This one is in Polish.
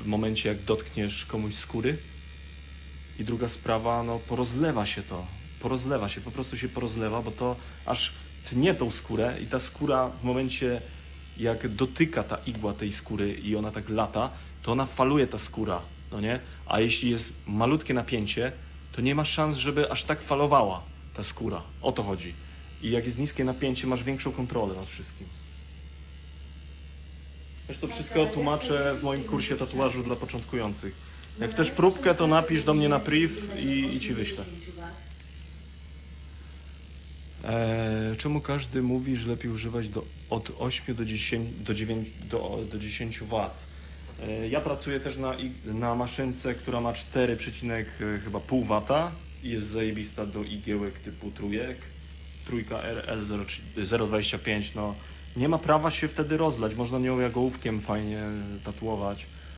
w momencie, jak dotkniesz komuś skóry. I druga sprawa, no porozlewa się to. Porozlewa się, po prostu się porozlewa, bo to aż tnie tą skórę i ta skóra w momencie, jak dotyka ta igła tej skóry i ona tak lata, to ona faluje ta skóra, no nie? A jeśli jest malutkie napięcie, to nie ma szans, żeby aż tak falowała ta skóra. O to chodzi. I jak jest niskie napięcie, masz większą kontrolę nad wszystkim. To wszystko tłumaczę w moim kursie tatuażu dla początkujących. Jak chcesz próbkę, to napisz do mnie na priv i, i ci wyślę. Eee, czemu każdy mówi, że lepiej używać do, od 8 do 10, do 9, do, do 10 W? Eee, ja pracuję też na, na maszynce, która ma 4, e, chyba pół W i jest zajebista do igiełek typu trójek. Trójka RL 025, no nie ma prawa się wtedy rozlać, można nią jak ołówkiem fajnie tatuować.